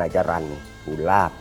นายจรันภูลาบ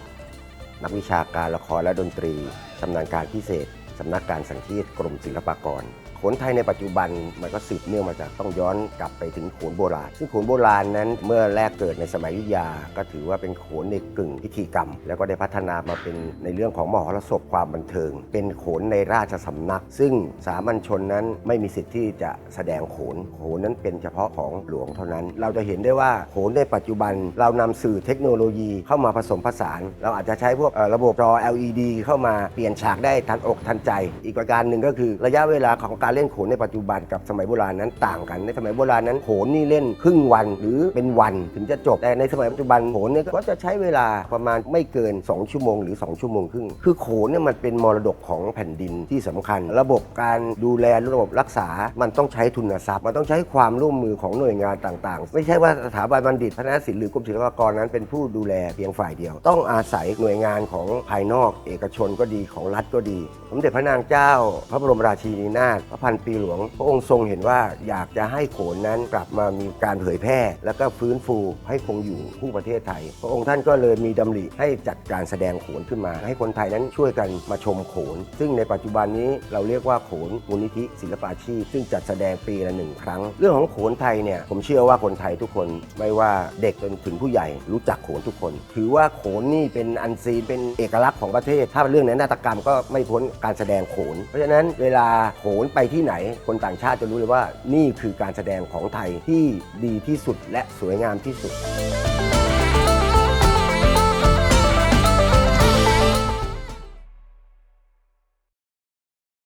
นักวิชาการละครและดนตรีชำนาญการพิเศษสำนักการสังคีตกรมศิลปากร ขนไทยในปัจจุบันมันก็สืบเนื่องมาจากต้องย้อนกลับไปถึงโขนโบราณ ซึ่งโขนโบราณนั้นเมื่อแรกเกิดในสมัยยุธยา ก็ถือว่าเป็นโขนในกึ่งพิธีกรรม แล้วก็ได้พัฒนามาเป็นในเรื่องของมหรสพความบันเทิง เป็นโขนในราชสำนัก ซึ่งสามัญชนนั้นไม่มีสิทธิ์ที่จะแสดงโขนโขนนั้นเป็นเฉพาะของหลวงเท่านั้น เราจะเห็นได้ว่าโขนในปัจจุบัน เรานำสื่อเทคโนโลยีเข้ามาผสมผสาน เราอาจจะใช้พวกระบบจอ LED เข้ามาเปลี่ยนฉากได้ทันอกทันใจ อีกประการหนึ่งก็คือระยะเวลาของการเล่นโขนในปัจจุบันกับสมัยโบราณนั้นต่างกัน ในสมัยโบราณนั้นโขนนี่เล่นครึ่งวันหรือเป็นวันถึงจะจบ แต่ในสมัยปัจจุบันโขนเนี่ยก็จะใช้เวลาประมาณไม่เกิน 2 ชั่วโมงหรือ 2 ชั่วโมงครึ่ง คือโขนเนี่ยมันเป็นมรดกของแผ่นดินที่สำคัญ ระบบการดูแลระบบรักษา มันต้องใช้ทุนทรัพย์ มันต้องใช้ความร่วมมือของหน่วยงานต่างๆ ไม่ใช่ว่าสถาบันบัณฑิตคณะศิลป์หรือกรมศิลปากรนั้นเป็นผู้ดูแลเพียงฝ่ายเดียว ต้องอาศัยหน่วยงานของภายนอก เอกชนก็ดีของรัฐก็ดี สมเด็จพระนางเจ้า พระบรมราชินีนาถระพันปีหลวง พระองค์ทรงเห็นว่าอยากจะให้โขนนั้นกลับมามีการเผยแพร่ แล้วก็ฟื้นฟูให้คงอยู่คู่ประเทศไทย พระองค์ท่านก็เลยมีดำริให้จัดการแสดงโขนขึ้นมา ให้คนไทยนั้นช่วยกันมาชมโขน ซึ่งในปัจจุบันนี้เราเรียกว่าโขนมูลนิธิศิลปาชีพ ซึ่งจัดแสดงปีละหนึ่งครั้ง เรื่องของโขนไทยเนี่ยผมเชื่อว่าคนไทยทุกคนไม่ว่าเด็กจนถึงผู้ใหญ่รู้จักโขนทุกคน ถือว่าโขนนี่เป็นอันซีนเป็นเอกลักษณ์ของประเทศ ถ้าเรื่องในนาฏกรรมก็ไม่พ้นการแสดงโขน เพราะฉะนั้นเวลาโขนไปที่ไหน คนต่างชาติจะรู้เลยว่านี่คือการแสดงของไทยที่ดีที่สุดและสวยงามที่สุด